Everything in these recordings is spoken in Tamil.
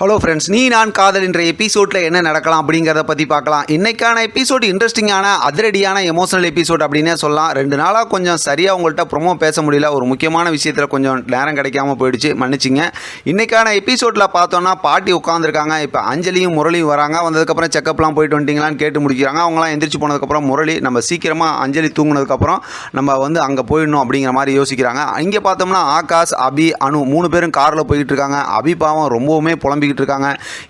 ஹலோ ஃப்ரெண்ட்ஸ் நீ நான் காதல் என்ற எபிசோடில் என்ன நடக்கலாம் அப்படிங்கிறத பற்றி பார்க்கலாம். இன்றைக்கான எபிசோடு இன்ட்ரெஸ்டிங்கான அதிரடியான எமோஷனல் எபிசோட் அப்படின்னே சொல்லலாம். ரெண்டு நாளாக கொஞ்சம் சரியாக உங்கள்கிட்ட ப்ரொமோ பேச முடியல. ஒரு முக்கியமான விஷயத்தில் கொஞ்சம் நேரம் கிடைக்காம போயிடுச்சு. மன்னிச்சிங்க. இன்றைக்கான எபிசோடில் பார்த்தோன்னா பாட்டி உட்காந்துருக்காங்க இப்போ அஞ்சலியும் முரளியும் வராங்க. வந்ததுக்கப்புறம் செக்கப்லாம் போயிட்டு வந்துட்டீங்களான்னு கேட்டு முடிக்கிறாங்க. அவங்களாம் எந்திரிச்சு போனதுக்கப்புறம் முரளி நம்ம சீக்கிரமாக அஞ்சலி தூங்கினதுக்கப்புறம் நம்ம வந்து அங்கே போயிடணும் அப்படிங்கிற மாதிரி யோசிக்கிறாங்க. இங்கே பார்த்தோம்னா ஆகாஷ் அபி அனு மூணு பேரும் காரில் போயிட்டு இருக்காங்க. அபி பாவம் ரொம்பவுமே சொல்லிக்கிட்டு இருக்காங்க.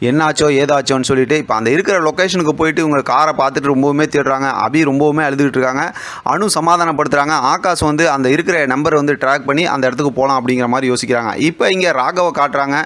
என்னாச்சோ ஏதாச்சோன்னு சொல்லிட்டு இப்போ அந்த இருக்கிற லொக்கேஷனுக்கு போயிட்டு இவங்க காரை பார்த்துட்டு ரொம்பவுமே தேடுறாங்க. அபி ரொம்பவுமே அழுதுகிட்டு இருக்காங்க. அணு சமாதானப்படுத்துகிறாங்க ஆகாஷ் வந்து அந்த இருக்கிற நம்பர் வந்து ட்ராக் பண்ணி அந்த இடத்துக்கு போகலாம் அப்படிங்கிற மாதிரி யோசிக்கிறாங்க. இப்போ இங்கே ராகவை காட்டுறாங்க.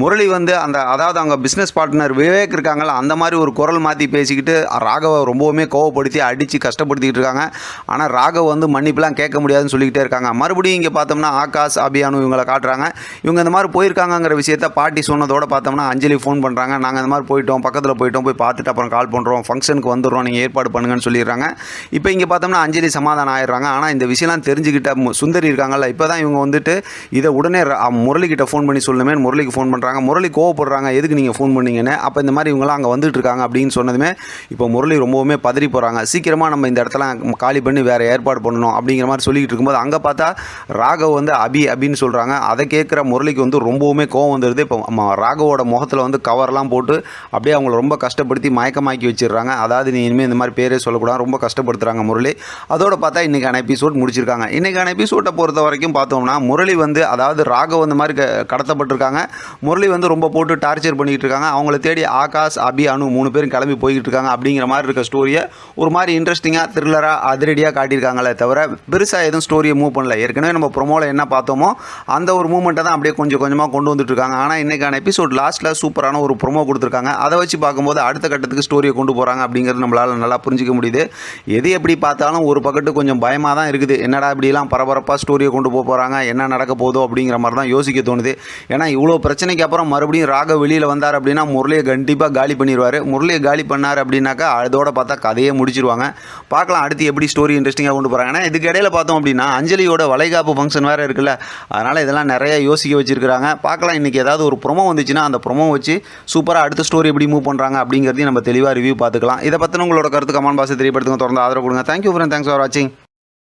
முரளி வந்து அந்த அதாவது அவங்க பிஸ்னஸ் பார்ட்னர் விவேக் இருக்காங்கள அந்த மாதிரி ஒரு குரல் மாற்றி பேசிக்கிட்டு ராகவை ரொம்பவுமே கோவப்படுத்தி அடித்து கஷ்டப்படுத்திக்கிட்டு இருக்காங்க. ஆனால் ராகவ் வந்து மன்னிப்புலாம் கேட்க முடியாதுன்னு சொல்லிக்கிட்டே இருக்காங்க. மறுபடியும் இங்கே பார்த்தோம்னா ஆகாஷ் அபியானு இவங்களை காட்டுறாங்க. இவங்க இந்த மாதிரி போயிருக்காங்கங்கிற விஷயத்த பாட்டி சொன்னதோட பார்த்தோம்னா அஞ்சலி ஃபோன் பண்ணுறாங்க நாங்கள் அந்த மாதிரி போயிட்டோம் பக்கத்தில் போயிட்டோம் போய் பார்த்துட்டு அப்புறம் கால் பண்ணுறோம் ஃபங்க்ஷனுக்கு வந்துடுறோம். நீங்கள் ஏற்பாடு பண்ணுங்கன்னு சொல்லிடுறாங்க. இப்போ இங்கே பார்த்தோம்னா அஞ்சலி சமாதானம் ஆயிடுறாங்க. ஆனால் இந்த விஷயம்லாம் தெரிஞ்சுக்கிட்ட சுந்தரி இருக்காங்கல்ல இப்போ தான் இவங்க வந்துட்டு இதை உடனே முரளிக்கிட்ட ஃபோன் பண்ணி சொல்லுமே முரளிக்கு ஃபோன் பண்ணுறாங்க முரளி கோவப்படுறாங்க எதுக்கு நீங்கள் ஃபோன் பண்ணீங்கன்னு? அப்போ இந்த மாதிரி இவங்களாம் அங்கே வந்துட்டு இருக்காங்க அப்படின்னு சொன்னதுமே இப்போ முரளி ரொம்பவுமே பதறி போகிறாங்க சீக்கிரமாக நம்ம இந்த இடத்துல காலி பண்ணி வேறு ஏற்பாடு பண்ணணும் அப்படிங்கிற மாதிரி சொல்லிக்கிட்டு இருக்கும்போது அங்கே பார்த்தா ராகவ் வந்து அபி அபின்னு சொல்கிறாங்க அதை கேட்குற முரளிக்கு வந்து ரொம்பவுமே கோவம் வந்துடுது இப்போ ராகவோட அவங்களோட முகத்தில் வந்து கவர்லாம் போட்டு அப்படியே அவங்கள ரொம்ப கஷ்டப்படுத்தி மயக்கமாக்கி வச்சிடுறாங்க. அதாவது நீ இனிமேல் இந்த மாதிரி பேரே சொல்லக்கூடாது. ரொம்ப கஷ்டப்படுத்துகிறாங்க முரளி. அதோட பார்த்தா இன்றைக்கான எபிசோட் முடிச்சிருக்காங்க. இன்றைக்கான எபிசோட்டை பொறுத்த வரைக்கும் பார்த்தோம்னா முரளி வந்து அதாவது ராகவ் இந்த மாதிரி க- கடத்தப்பட்டிருக்காங்க. முரளி வந்து ரொம்ப போட்டு டார்ச்சர் பண்ணிக்கிட்டு இருக்காங்க. அவங்கள தேடி ஆகாஷ் அபி அனு மூணு பேரும் கிளம்பி போய்கிட்டு இருக்காங்க. அப்படிங்கிற மாதிரி இருக்க ஸ்டோரியை ஒரு மாதிரி இன்ட்ரெஸ்டிங்காக த்ரில்லராக அதிரடியாக காட்டியிருக்காங்களே தவிர பெருசாக எதுவும் ஸ்டோரியை மூவ் பண்ணல. ஏற்கனவே நம்ம ப்ரொமோவில் என்ன பார்த்தோமோ அந்த ஒரு மூமெண்ட்டை தான் அப்படியே கொஞ்சம் கொஞ்சமாக கொண்டு வந்துட்டு இருக்காங்க. ஆனால் இன்றைக்கான எபிசோட் லாஸ்ட்டில் சூப்பரான ஒரு ப்ரொமோ கொடுத்துருக்காங்க. அதை வச்சு பார்க்கும்போது அடுத்த கட்டத்துக்கு ஸ்டோரியை கொண்டு போகிறாங்க அப்படிங்கிறது நம்மளால் நல்லா புரிஞ்சிக்க முடியுது. எது எப்படி பார்த்தாலும் ஒரு பக்கத்து கொஞ்சம் பயமாக தான் இருக்குது. என்னடா இப்படிலாம் பரபரப்பாக ஸ்டோரியை கொண்டு போக போகிறாங்க என்ன நடக்க போதோ அப்படிங்கிற மாதிரி தான் யோசிக்க தோணுது. ஏன்னா இவ்வளோ பிரச்சனைக்கு அப்புறம் மறுபடியும் ராக வெளியில் வந்தார் அப்படின்னா முரளியை கண்டிப்பாக காலி பண்ணிடுவார் முரளியை காலி பண்ணார் அப்படின்னாக்கா அதோட பார்த்தா கதையே முடிச்சிருவாங்க. பார்க்கலாம் அடுத்து எப்படி ஸ்டோரி இன்ட்ரெஸ்டிங்காக கொண்டு போகிறாங்க ஏன்னா இதுக்கு இடையில பார்த்தோம் அப்படின்னா அஞ்சலியோட வளைகாப்பு ஃபங்க்ஷன் வேறு இருக்குல்ல. அதனால் இதெல்லாம் நிறைய யோசிக்க வச்சுருக்கிறாங்க. பார்க்கலாம் இன்றைக்கி ஏதாவது ஒரு ப்ரொமோ வந்துச்சுன்னா அந்த ப்ரொமோ வச்சு சூப்பராக அடுத்த ஸ்டோரி எப்படி மூவ் பண்ணுறாங்க அப்படிங்கிறதையும் நம்ம தெளிவாக ரிவ்யூ பார்த்துக்கலாம். இதை பற்றின உங்களோட கருத்து கமெண்ட் பாக்ஸ் தெரியப்படுத்துங்க. தொடர்ந்து ஆதரவு கொடுங்க. தேங்க்யூ ஃப்ரெண்ட் தேங்க்ஸ் ஃபார் வாட்சிங்